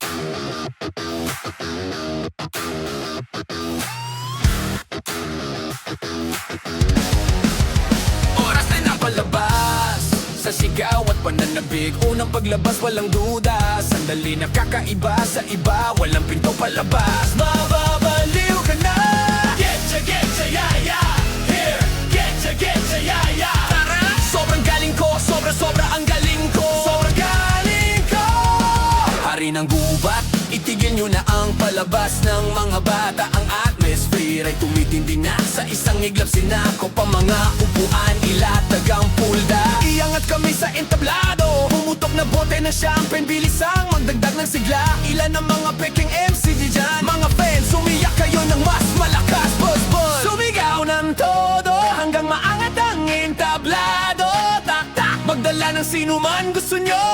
Oras na napalabas Sa sigaw at pananabig Unang paglabas walang duda. Sandali na kakaiba sa iba Walang pinto palabas. Mababaliw ka na. Getcha, getcha, yeah, yeah Here, getcha, getcha, yeah, yeah Tara! Sobrang galing ko, sobra, sobra ang galing ko. Sobrang galing ko. Hari ng Itigil nyo na ang palabas ng mga bata. Ang atmosphere ay tumitindi na. Sa isang iglap sinako pa mga upuan Ilatag ang pulda. Iangat kami sa entablado. Pumutok na bote na champagne Bilisang magdagdag ng sigla. Ilan ang mga peking MC di dyan? Mga fans, sumiyak kayo Magdala ng sino man gusto nyo.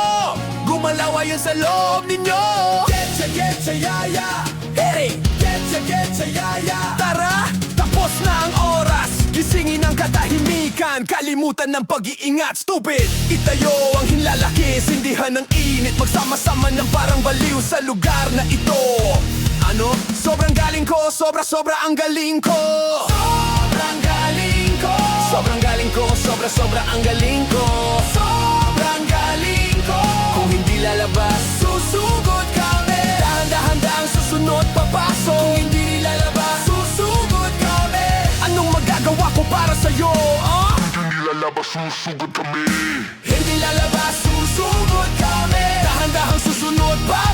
Gumalaw ayon sa loob ninyo. Getcha, getcha, yaya. Hey, getcha, getcha, yaya. Tara, tapos na ang oras. Gisingin ang katahimikan. Kalimutan ng pag-iingat, stupid. Itayo ang hinlalaki. Sindihan ng init. Magsama-sama ng parang baliw sa lugar na ito. Ano? Sobrang galing ko. Sobra, sobra ang galing ko. Sobrang galing ko. Sobrang galing ko. Sobra, sobra ang galing ko hindi lalabas Susugod kami Dahan-dahan dahan susunod papasok Kung hindi lalabas Susugod kami Anong magagawa ko para sa'yo? Ah? Hindi lalabas susugod kami Hindi lalabas, susugod kami Dahan-dahang susunod, papasok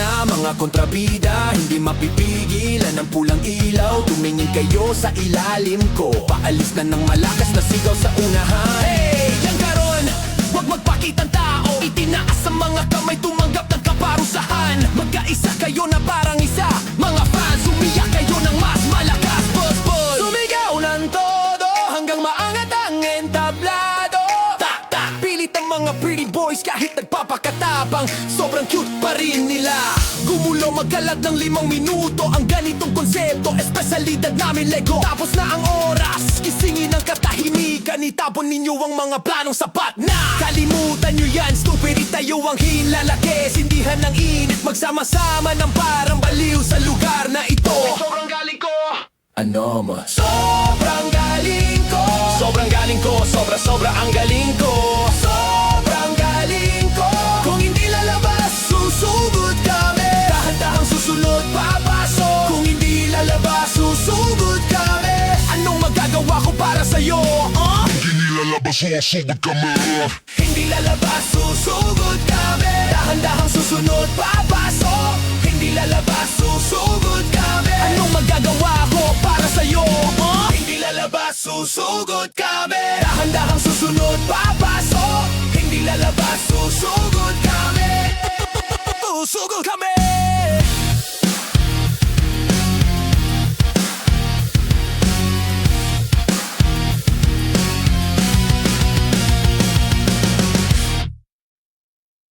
na mga kontrabida Hindi mapipigilan ang pulang ilaw. Tumingin kayo sa ilalim ko. Paalis na ng malakas na sigaw sa unahan. Hey, yan karon. Huwag magpakitang tao. Itinaas ang mga kamay tumanggap ng kaparusahan. Magkaisa kayo na parang isa. Mga fans, umiyak kayo ng mas malakas. Buzz Sumigaw ng todo Hanggang maangat ang entablado. Tak, tak. Pilit ang mga pretty boys kahit nagpapakatabang Sobrang cute pa rin nila. Gumulo magkalat ng limang minuto Ang ganitong konsepto, espesyalidad namin Lego. Tapos na ang oras, gisingin ang katahimikan Itapon ninyo ang mga planong sapat na. Kalimutan nyo yan, stupid itayo ang hinlalaki Sindihan ng init, magsama-sama ng parang baliw sa lugar na ito. Sobrang galing ko. Ano mo? Sobrang galing ko. Sobrang galing ko Sobra lalabas susugod kami Hindi lalabas, susugod kami. Dahan-dahang susunod, papasok. Hindi lalabas, susugod kami. Anong magagawa ko para sa'yo? Huh? Hindi lalabas, susugod kami. Dahan-dahang susunod, papasok. Hindi lalabas, susugod kami. Susugod kami